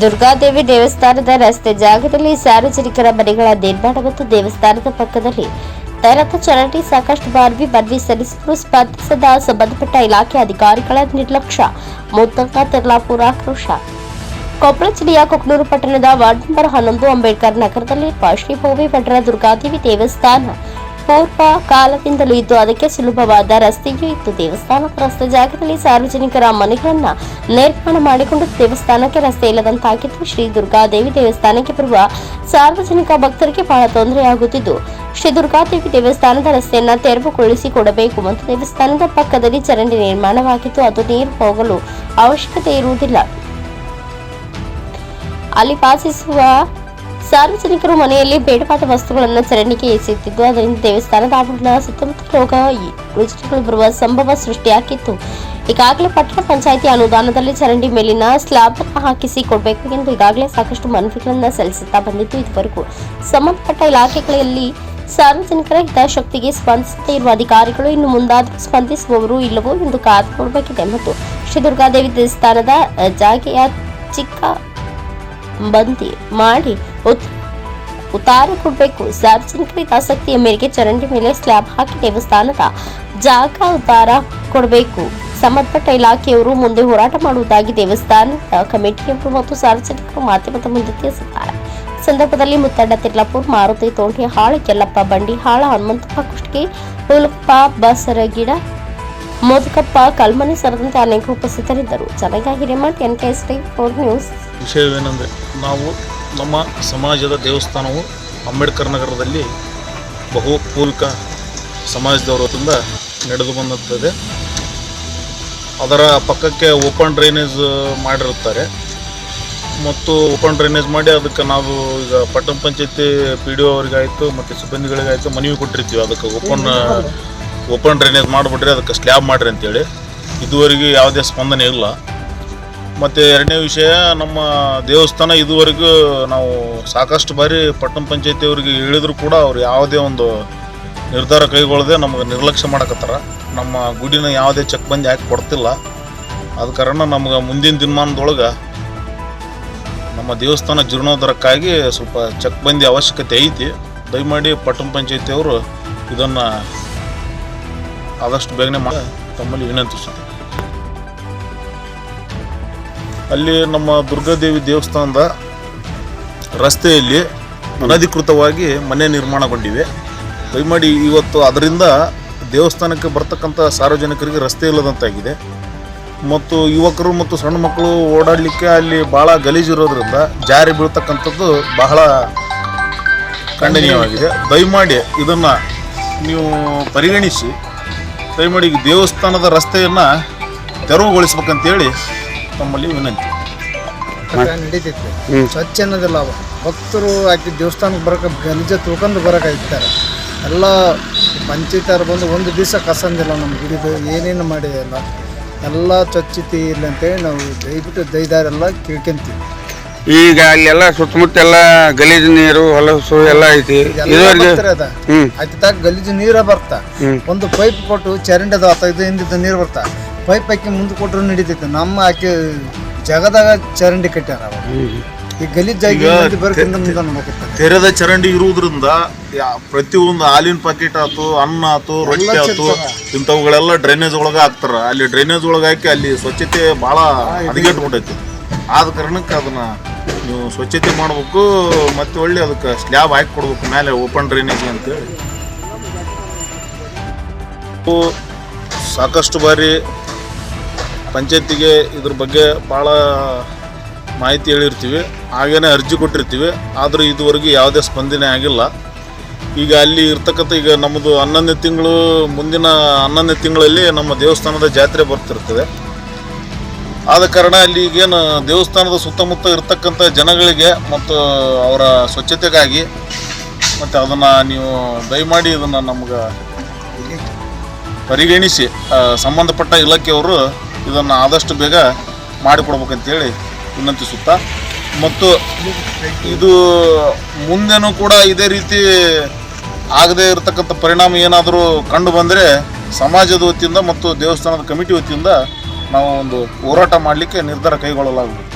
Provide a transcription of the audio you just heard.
ದುರ್ಗಾದೇವಿ ದೇವಸ್ಥಾನದ ರಸ್ತೆ ಜಾಗದಲ್ಲಿ ಸಾರ್ವಜನಿಕರ ಮನೆಗಳ ನಿರ್ಮಾಣ ಮತ್ತು ದೇವಸ್ಥಾನದ ಪಕ್ಕದಲ್ಲಿ ತೈರತ ಚರಂಡಿ ಸಾಕಷ್ಟು ಬಾರ್ವಿ ಮನವಿ ಸಲ್ಲಿಸಲು ಸ್ಪಂದಿಸದ ಸಂಬಂಧಪಟ್ಟ ಇಲಾಖೆ ಅಧಿಕಾರಿಗಳ ನಿರ್ಲಕ್ಷ್ಯ. ಮುತ್ತಂಗ ತಿರ್ಲಾಪುರ ಆಕ್ರೋಶ. ಕೊಪ್ಪಳ ಜಿಲ್ಲೆಯ ಪಟ್ಟಣದ ವಾರ್ಡ್ ನಂಬರ್ ಹನ್ನೊಂದು ಅಂಬೇಡ್ಕರ್ ನಗರದಲ್ಲಿರುವ ಶ್ರೀ ಭೋವಿ ಭಟ್ರ ದುರ್ಗಾದೇವಿ ದೇವಸ್ಥಾನ ಪೂರ್ವ ಕಾಲದಿಂದಲೂ ಇದ್ದು ಅದಕ್ಕೆ ಸುಲಭವಾದ ರಸ್ತೆಯೂ ಇತ್ತು. ದೇವಸ್ಥಾನ ರಸ್ತೆ ಜಾಗದಲ್ಲಿ ಸಾರ್ವಜನಿಕರ ಮನೆಗಳನ್ನ ನಿರ್ಮಾಣ ಮಾಡಿಕೊಂಡು ದೇವಸ್ಥಾನಕ್ಕೆ ರಸ್ತೆ ಇಲ್ಲದಂತಾಗಿದ್ದು ಶ್ರೀ ದುರ್ಗಾದೇವಿ ದೇವಸ್ಥಾನಕ್ಕೆ ಬರುವ ಸಾರ್ವಜನಿಕ ಭಕ್ತರಿಗೆ ಬಹಳ ತೊಂದರೆಯಾಗುತ್ತಿದ್ದು ಶ್ರೀ ದುರ್ಗಾದೇವಿ ದೇವಸ್ಥಾನದ ರಸ್ತೆಯನ್ನ ತೆರವುಗೊಳಿಸಿ ಕೊಡಬೇಕು ಮತ್ತು ದೇವಸ್ಥಾನದ ಪಕ್ಕದಲ್ಲಿ ಚರಂಡಿ ನಿರ್ಮಾಣವಾಗಿತ್ತು ಅದು ನೀರು ಹೋಗಲು ಅವಶ್ಯಕತೆ ಇರುವುದಿಲ್ಲ. ಅಲ್ಲಿ ವಾಸಿಸುವ ಸಾರ್ವಜನಿಕರು ಮನೆಯಲ್ಲಿ ಬೇಡಪಾಟ ವಸ್ತುಗಳನ್ನು ಚರಂಡಿಗೆ ಎಸೆಯುತ್ತಿದ್ದು, ಅದರಿಂದ ದೇವಸ್ಥಾನದ ಆವರಣ ಸುತ್ತಮುತ್ತ ರೋಗ ರುಜಿನಗಳು ಬರುವ ಸಂಭವ ಸೃಷ್ಟಿಯಾಗಿತ್ತು. ಈಗಾಗಲೇ ಪಟ್ಟಣ ಪಂಚಾಯಿತಿ ಅನುದಾನದಲ್ಲಿ ಚರಂಡಿ ಮೇಲಿನ ಸ್ಲಾಬ್ ಹಾಕಿಸಿ ಕೊಡಬೇಕು ಎಂದು ಈಗಾಗಲೇ ಸಾಕಷ್ಟು ಮನವಿಗಳನ್ನು ಸಲ್ಲಿಸುತ್ತಾ ಬಂದಿದ್ದು, ಇದುವರೆಗೂ ಸಂಬಂಧಪಟ್ಟ ಇಲಾಖೆಗಳಲ್ಲಿ ಸಾರ್ವಜನಿಕರ ಹಿತಾಸಕ್ತಿಗೆ ಸ್ಪಂದಿಸದೇ ಇರುವ ಅಧಿಕಾರಿಗಳು ಇನ್ನು ಮುಂದಾದರೂ ಸ್ಪಂದಿಸುವವರು ಇಲ್ಲವೋ ಎಂದು ಕಾದು ನೋಡಬೇಕಿದೆ. ಮತ್ತು ಶ್ರೀ ದುರ್ಗಾದೇವಿ ದೇವಸ್ಥಾನದ ಜಾಗೆಯ ಚಿಕ್ಕ ಬಂದಿ ಮಾಡಿ ಉತ್- ಉತ್ತಾರ ಕೊಡಬೇಕು. ಸಾರ್ವಜನಿಕರಿಗೆ ಆಸಕ್ತಿಯ ಮೇರೆಗೆ ಚರಂಡಿ ಮೇಲೆ ಸ್ಲ್ಯಾಬ್ ಹಾಕಿ ದೇವಸ್ಥಾನದ ಜಾಗ ಉತ್ತಾರ ಕೊಡಬೇಕು. ಸಂಬಂಧಪಟ್ಟ ಇಲಾಖೆಯವರು ಮುಂದೆ ಹೋರಾಟ ಮಾಡುವುದಾಗಿ ದೇವಸ್ಥಾನದ ಕಮಿಟಿಯವರು ಮತ್ತು ಸಾರ್ವಜನಿಕರು ಮಾಧ್ಯಮದ ಮುಂದೆ ತಿಳಿಸಿದ್ದಾರೆ. ಸಂದರ್ಭದಲ್ಲಿ ಮುತ್ತಡ್ಡ ತಿರ್ಲಾಪುರ್, ಮಾರುತಿ ತೋಂಟಿ, ಹಾಳ ಕೆಲ್ಲಪ್ಪ, ಬಂಡಿ ಹಾಳ, ಹನುಮಂತಪ್ಪ ಕುಷ್ಟಗಿ, ಹುಲಪ್ಪ, ಬಸರಗಿಡ ಮೋದಕಪ್ಪ ಕಲ್ಮನೆ ಸೇರಿದಂತೆ ಅನೇಕ ಉಪಸ್ಥಿತರಿದ್ದರು. ಚೆನ್ನಾಗಿ Hiremath N K S news ವಿಷಯವೇನೆಂದರೆ ನಾವು ನಮ್ಮ ಸಮಾಜದ ದೇವಸ್ಥಾನವು ಅಂಬೇಡ್ಕರ್ ನಗರದಲ್ಲಿ ಬಹು ಪೂಲ್ಕ ಸಮಾಜದವರದಿಂದ ನಡೆದು ಬಂದಿರ್ತದೆ ಅದರ ಪಕ್ಕಕ್ಕೆ ಓಪನ್ ಡ್ರೈನೇಜ್ ಮಾಡಿರುತ್ತಾರೆ. ಮತ್ತು ಓಪನ್ ಡ್ರೈನೇಜ್ ಮಾಡಿ ಅದಕ್ಕೆ ನಾವು ಈಗ ಪಟ್ಟಣ ಪಂಚಾಯತಿ ಪಿ ಡಿ ಒ ಅವರಿಗಾಯಿತು ಮತ್ತು ಸಿಬ್ಬಂದಿಗಳಿಗಾಯಿತು ಮನವಿ ಕೊಟ್ಟಿರ್ತೀವಿ. ಅದಕ್ಕೆ ಓಪನ್ ಓಪನ್ ಡ್ರೈನೇಜ್ ಮಾಡಿಬಿಟ್ರೆ ಅದಕ್ಕೆ ಸ್ಲ್ಯಾಬ್ ಮಾಡಿರಿ ಅಂತೇಳಿ. ಇದುವರೆಗೂ ಯಾವುದೇ ಸ್ಪಂದನೆ ಇಲ್ಲ. ಮತ್ತು ಎರಡನೇ ವಿಷಯ, ನಮ್ಮ ದೇವಸ್ಥಾನ ಇದುವರೆಗೂ ನಾವು ಸಾಕಷ್ಟು ಬಾರಿ ಪಟ್ಟಣ ಪಂಚಾಯತಿಯವರಿಗೆ ಹೇಳಿದರೂ ಕೂಡ ಅವ್ರು ಯಾವುದೇ ಒಂದು ನಿರ್ಧಾರ ಕೈಗೊಳ್ಳದೆ ನಮಗೆ ನಿರ್ಲಕ್ಷ್ಯ ಮಾಡಕತ್ತಾರ. ನಮ್ಮ ಗುಡಿನ ಯಾವುದೇ ಚೆಕ್ ಬಂದು ಹಾಕಿ ಕೊಡ್ತಿಲ್ಲ. ಆದ ಕಾರಣ ನಮ್ಗೆ ಮುಂದಿನ ದಿನಮಾನದೊಳಗೆ ನಮ್ಮ ದೇವಸ್ಥಾನ ಜೀರ್ಣೋದ್ಧಾರಕ್ಕಾಗಿ ಸ್ವಲ್ಪ ಚೆಕ್ ಬಂದಿ ಅವಶ್ಯಕತೆ ಐತಿ. ದಯಮಾಡಿ ಪಟ್ಟಣ ಪಂಚಾಯತಿಯವರು ಇದನ್ನು ಆದಷ್ಟು ಬೇಗನೆ ಮಾಡಿ. ತಮ್ಮಲ್ಲಿ ವಿನಂತಿಸುತ್ತೆ ಅಲ್ಲಿ ನಮ್ಮ ದುರ್ಗಾದೇವಿ ದೇವಸ್ಥಾನದ ರಸ್ತೆಯಲ್ಲಿ ಅನಧಿಕೃತವಾಗಿ ಮನೆ ನಿರ್ಮಾಣಗೊಂಡಿವೆ. ದಯಮಾಡಿ ಇವತ್ತು ಅದರಿಂದ ದೇವಸ್ಥಾನಕ್ಕೆ ಬರ್ತಕ್ಕಂಥ ಸಾರ್ವಜನಿಕರಿಗೆ ರಸ್ತೆ ಇಲ್ಲದಂತಾಗಿದೆ. ಮತ್ತು ಯುವಕರು ಮತ್ತು ಸಣ್ಣ ಮಕ್ಕಳು ಓಡಾಡಲಿಕ್ಕೆ ಅಲ್ಲಿ ಭಾಳ ಗಲೀಜಿರೋದ್ರಿಂದ ಜಾರಿ ಬೀಳ್ತಕ್ಕಂಥದ್ದು ಬಹಳ ಖಂಡನೀಯವಾಗಿದೆ. ದಯಮಾಡಿ ಇದನ್ನು ನೀವು ಪರಿಗಣಿಸಿ. ದಯಮಾಡಿ ಈ ದೇವಸ್ಥಾನದ ರಸ್ತೆಯನ್ನು ತೆರವುಗೊಳಿಸ್ಬೇಕಂತೇಳಿ ತಮ್ಮಲ್ಲಿ ವಿನಂತಿ. ನಡೀತೈತಿ. ಸ್ವಚ್ಛ ಅನ್ನೋದಿಲ್ಲ ಅವ ಭಕ್ತರು ಆಕೆ ದೇವಸ್ಥಾನಕ್ಕೆ ಬರಕ್ಕೆ ಗಂಜ ತಿಳ್ಕೊಂಡು ಬರೋಕೆ ಇರ್ತಾರೆ. ಎಲ್ಲ ಪಂಚಾಯತಾರು ಬಂದು ಒಂದು ದಿವಸ ಕಸಂದಿಲ್ಲ ನಮ್ಮ ಗುಡಿದು ಏನೇನು ಮಾಡಿಲ್ಲ ಎಲ್ಲ. ಸ್ವಚ್ಛತೆ ಇಲ್ಲ ಅಂತೇಳಿ ನಾವು ದಯವಿಟ್ಟು ದೈದಾರೆಲ್ಲ ಕೇಳ್ಕೊಂತೀವಿ. ಈಗ ಅಲ್ಲೆಲ್ಲ ಸುತ್ತಮುತ್ತ ಎಲ್ಲ ಗಲೀಜು ನೀರು ಹೊಲಸು ಎಲ್ಲ ಐತಿ. ಇದುವರೆಗೆ ಹ್ಮ್. ಗಲೀಜು ನೀರ ಬರ್ತಾ. ಒಂದು ಪೈಪ್ ಕೊಟ್ಟು ಚರಂಡಿ ಅದು ಇದು ಹಿಂದಿದ್ದ ನೀರು ಬರ್ತಾ. ಪೈಪ್ ಹಾಕಿ ಮುಂದೆ ಕೊಟ್ಟರು ನಡೀತೈತಿ. ನಮ್ಮ ಆಕೆ ಜಗದಾಗ ಚರಂಡಿ ಕಟ್ಟ್ಯಾರ ಈ ಗಲೀಜಾಗಿ ಮುಂದೆ ತೆರೆದ ಚರಂಡಿ ಇರುವುದರಿಂದ ಯಾ- ಪ್ರತಿಯೊಂದು ಹಾಲಿನ ಪಾಕೆಟ್ ಆತು ಅನ್ನ ಆತು ರೊಟ್ಟಿ ಆತು. ಇಂಥವುಗಳೆಲ್ಲ ಡ್ರೈನೇಜ್ ಒಳಗೆ ಹಾಕ್ತಾರ. ಅಲ್ಲಿ ಡ್ರೈನೇಜ್ ಒಳಗೆ ಹಾಕಿ ಅಲ್ಲಿ ಸ್ವಚ್ಛತೆ ಭಾಳ ಹದಗೆಟ್ಬಿಟ್ಟೈತಿ. ಆದ ಕಾರಣಕ್ಕೆ ಅದನ್ನ ನೀವು ಸ್ವಚ್ಛತೆ ಮಾಡಬೇಕು ಮತ್ತೆ ಒಳ್ಳೆ ಅದಕ್ಕೆ ಸ್ಲ್ಯಾಬ್ ಹಾಕಿ ಕೊಡ್ಬೇಕು, ಮೇಲೆ ಓಪನ್ ಡ್ರೈನೇಜ್ ಅಂತೇಳಿ. ಸಾಕಷ್ಟು ಬಾರಿ ಪಂಚಾಯತಿಗೆ ಇದ್ರ ಬಗ್ಗೆ ಭಾಳ ಮಾಹಿತಿ ಹೇಳಿರ್ತೀವಿ, ಹಾಗೇನೆ ಅರ್ಜಿ ಕೊಟ್ಟಿರ್ತೀವಿ, ಆದರೂ ಇದುವರೆಗೂ ಯಾವುದೇ ಸ್ಪಂದನೆ ಆಗಿಲ್ಲ. ಈಗ ಅಲ್ಲಿ ಇರ್ತಕ್ಕಂಥ, ಈಗ ನಮ್ಮದು ಹನ್ನೊಂದನೇ ತಿಂಗಳು, ಮುಂದಿನ ಹನ್ನೊಂದನೇ ತಿಂಗಳಲ್ಲಿ ನಮ್ಮ ದೇವಸ್ಥಾನದ ಜಾತ್ರೆ ಬರ್ತಿರ್ತದೆ. ಆದ ಕಾರಣ ಅಲ್ಲಿ ಈಗೇನು ದೇವಸ್ಥಾನದ ಸುತ್ತಮುತ್ತ ಇರತಕ್ಕಂಥ ಜನಗಳಿಗೆ ಮತ್ತು ಅವರ ಸ್ವಚ್ಛತೆಗಾಗಿ ಮತ್ತು ಅದನ್ನು ನೀವು ದಯಮಾಡಿ ಇದನ್ನು ನಮ್ಗೆ ಪರಿಗಣಿಸಿ ಸಂಬಂಧಪಟ್ಟ ಇಲಾಖೆಯವರು ಇದನ್ನು ಆದಷ್ಟು ಬೇಗ ಮಾಡಿಕೊಡ್ಬೇಕಂತೇಳಿ ವಿನಂತಿಸುತ್ತಾ, ಮತ್ತು ಇದು ಮುಂದೆನೂ ಕೂಡ ಇದೇ ರೀತಿ ಆಗದೇ ಇರತಕ್ಕಂಥ ಪರಿಣಾಮ ಏನಾದರೂ ಕಂಡು ಬಂದರೆ ಸಮಾಜದ ವತಿಯಿಂದ ಮತ್ತು ದೇವಸ್ಥಾನದ ಕಮಿಟಿ ವತಿಯಿಂದ ನಾವು ಒಂದು ಹೋರಾಟ ಮಾಡಲಿಕ್ಕೆ ನಿರ್ಧಾರ ಕೈಗೊಳ್ಳಲಾಗುವುದು.